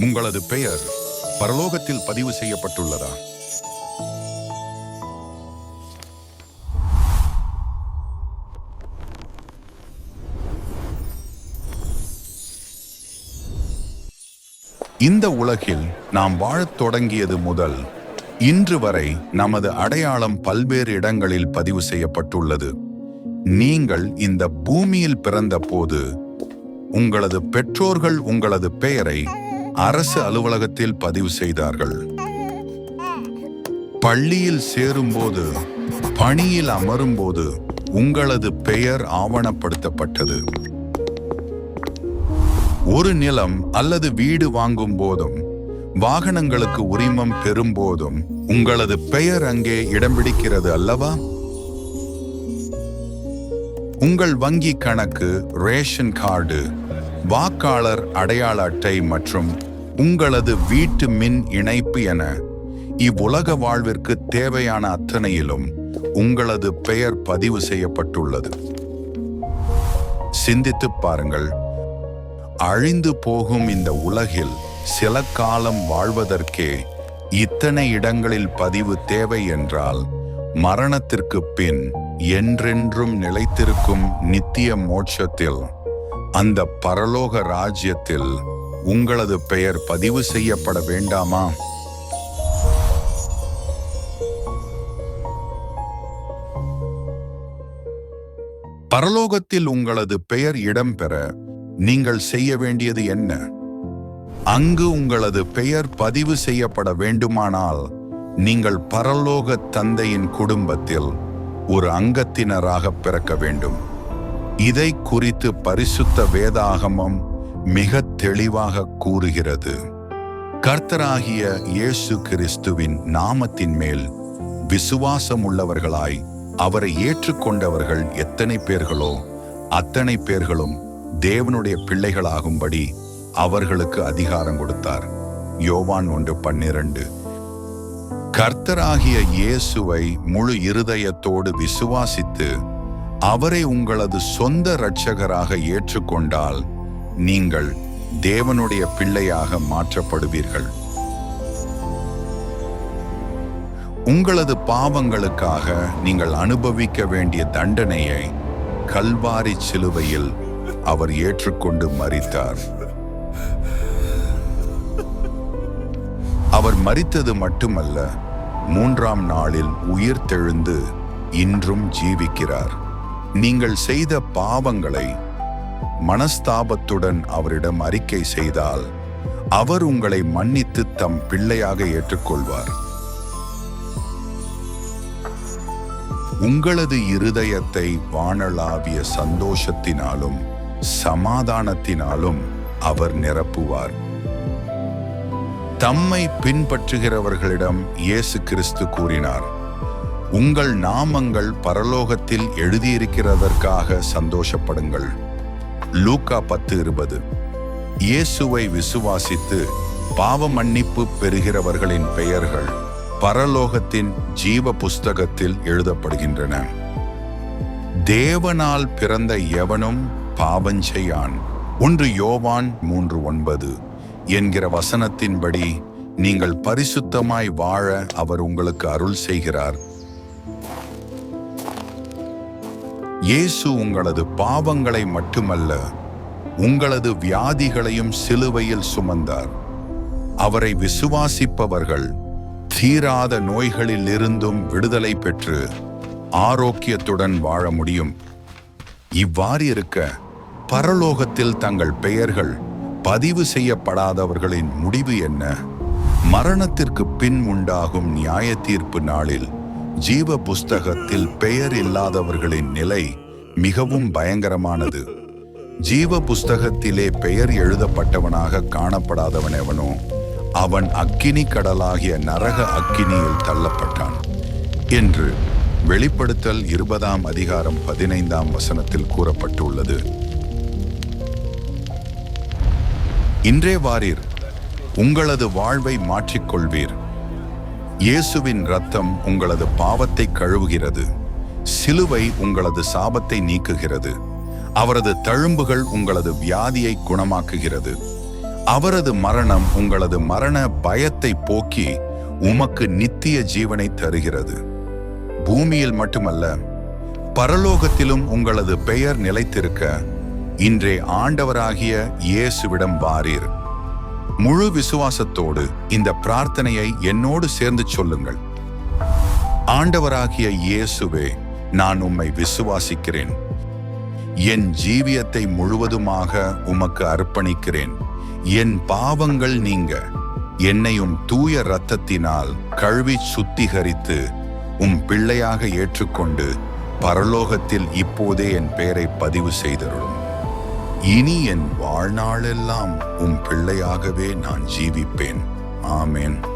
உங்களது பெயர் பரலோகத்தில் பதிவு செய்யப்பட்டுள்ளதா? இந்த உலகில் நாம் வாழத் தொடங்கியது முதல் இன்று வரை நமது அடையாளம் பல்வேறு இடங்களில் பதிவு செய்யப்பட்டுள்ளது. நீங்கள் இந்த பூமியில் பிறந்தபோது உங்களது பெற்றோர்கள் உங்களது பெயரை அரசு அலுவலகத்தில் பதிவு செய்தார்கள். பள்ளியில் சேரும்போது பணியில் அமரும்போது உங்களது பெயர் ஆவணப்படுத்தப்பட்டது. ஒரு நிலம் அல்லது வீடு வாங்கும் போதும் வாகனங்களுக்கு உரிமம் பெறும் போதும் உங்களது பெயர் அங்கே இடம் பிடிக்கிறது அல்லவா? உங்கள் வங்கி கணக்கு ரேஷன் கார்டு வாக்காளர் அடையாள அட்டை மற்றும் உங்களது வீட்டு மின் இணைப்பு என இவ்வுலக வாழ்விற்கு தேவையான அத்தனையிலும் உங்களது பெயர் பதிவு செய்யப்பட்டுள்ளது. சிந்தித்துப் பாருங்கள். அழிந்து போகும் இந்த உலகில் சில காலம் வாழ்வதற்கே இத்தனை இடங்களில் பதிவு தேவை என்றால் மரணத்திற்கு பின் என்றென்றும் நிலைத்திருக்கும் நித்திய மோட்சத்தில் அந்த பரலோக ராஜ்யத்தில் உங்களது பெயர் பதிவு செய்யப்பட வேண்டாமா? பரலோகத்தில் உங்களது பெயர் இடம்பெற நீங்கள் செய்ய வேண்டியது என்ன? அங்கு உங்களது பெயர் பதிவு செய்யப்பட வேண்டுமானால் நீங்கள் பரலோக தந்தையின் குடும்பத்தில் ஒரு அங்கத்தினராக பிறக்க வேண்டும். இதை குறித்து பரிசுத்த வேதாகமம் மிக தெளிவாக கூறுகிறது. கர்த்தராகிய இயேசு கிறிஸ்துவின் நாமத்தின் மேல் விசுவாசம் உள்ளவர்களாய் அவரை ஏற்றுக்கொண்டவர்கள் எத்தனை பேர்களோ அத்தனை பேர்களும் தேவனுடைய பிள்ளைகளாகும்படி அவர்களுக்கு அதிகாரம் கொடுத்தார். யோவான் ஒன்று பன்னிரண்டு. கர்த்தராகிய இயேசுவை முழு இருதயத்தோடு விசுவாசித்து அவரை உங்களது சொந்த இரட்சகராக ஏற்றுக்கொண்டால் நீங்கள் தேவனுடைய பிள்ளையாக மாற்றப்படுவீர்கள். உங்களது பாவங்களுக்காக நீங்கள் அனுபவிக்க வேண்டிய தண்டனையை கல்வாரி சிலுவையில் அவர் ஏற்றுக்கொண்டு மறித்தார் அவர் மறித்தது மட்டுமல்ல மூன்றாம் நாளில் உயிர் தெழுந்து இன்றும் ஜீவிக்கிறார். நீங்கள் செய்த பாவங்களை மனஸ்தாபத்துடன் அவரிடம் அறிக்கை செய்தால் அவர் உங்களை மன்னித்து தம் பிள்ளையாக ஏற்றுக்கொள்வார். உங்களது இருதயத்தை வானளாவிய சந்தோஷத்தினாலும் சமாதானத்தினாலும் அவர் நிரப்புவார். தம்மை பின்பற்றுகிறவர்களிடம் இயேசு கிறிஸ்து கூறினார் உங்கள் நாமங்கள் பரலோகத்தில் எழுதியிருக்கிறதற்காக சந்தோஷப்படுங்கள். லூக்கா பத்து இருபது. இயேசுவை விசுவாசித்து பாவ மன்னிப்பு பெறுகிறவர்களின் பெயர்கள் பரலோகத்தின் ஜீவ புஸ்தகத்தில் எழுதப்படுகின்றன. தேவனால் பிறந்த எவனும் பாவஞ்செய்யான். ஒன்று யோவான் மூன்று ஒன்பது. என்கிற வசனத்தின்படி நீங்கள் பரிசுத்தமாய் வாழ அவர் உங்களுக்கு அருள் செய்கிறார். இயேசு உங்களது பாவங்களை மட்டுமல்ல உங்களது வியாதிகளையும் சிலுவையில் சுமந்தார். அவரை விசுவாசிப்பவர்கள் தீராத நோய்களில் இருந்தும் விடுதலை பெற்று ஆரோக்கியத்துடன் வாழ முடியும். இவ்வாறு இருக்க பரலோகத்தில் தங்கள் பெயர்கள் பதிவு செய்யப்படாதவர்களின் முடிவு என்ன? மரணத்திற்கு பின் உண்டாகும் நியாய தீர்ப்பு நாளில் ஜீவ புஸ்தகத்தில் பெயர் இல்லாதவர்களின் நிலை மிகவும் பயங்கரமானது. ஜீவ புஸ்தகத்திலே பெயர் எழுதப்பட்டவனாக காணப்படாதவன் எவனோ அவன் அக்கினி கடலாகிய நரக அக்கினியில் தள்ளப்பட்டான். என்று வெளிப்படுத்தல் இருபதாம் அதிகாரம் பதினைந்தாம் வசனத்தில் கூறப்பட்டுள்ளது. இன்றே வாரீர் உங்களது வாழ்வை மாற்றிக்கொள்வீர். இயேசுவின் ரத்தம் உங்களது பாவத்தை கழுவுகிறது. சிலுவை உங்களது சாபத்தை நீக்குகிறது. அவரது தழும்புகள் உங்களது வியாதியை குணமாக்குகிறது. அவரது மரணம் உங்களது மரண பயத்தை போக்கி உமக்கு நித்திய ஜீவனை தருகிறது. பூமியில் மட்டுமல்ல பரலோகத்திலும் உங்களது பெயர் நிலைத்திருக்க இன்றே ஆண்டவராகிய இயேசுவிடம் வாரீர். முழு விசுவாசத்தோடு இந்த பிரார்த்தனையை என்னோடு சேர்ந்து சொல்லுங்கள். ஆண்டவராகிய இயேசுவே நான் உம்மை விசுவாசிக்கிறேன். என் ஜீவியத்தை முழுவதுமாக உமக்கு அர்ப்பணிக்கிறேன். என் பாவங்கள் நீங்க. என்னையும் தூய இரத்தத்தினால் கழுவி சுத்திகரித்து உம் பிள்ளையாக ஏற்றுக்கொண்டு பரலோகத்தில் இப்போதே என் பெயரை பதிவு செய்தருளும். இனி என் வாழ்நாளெல்லாம் உம் பிள்ளையாகவே நான் ஜீவிப்பேன். ஆமேன்.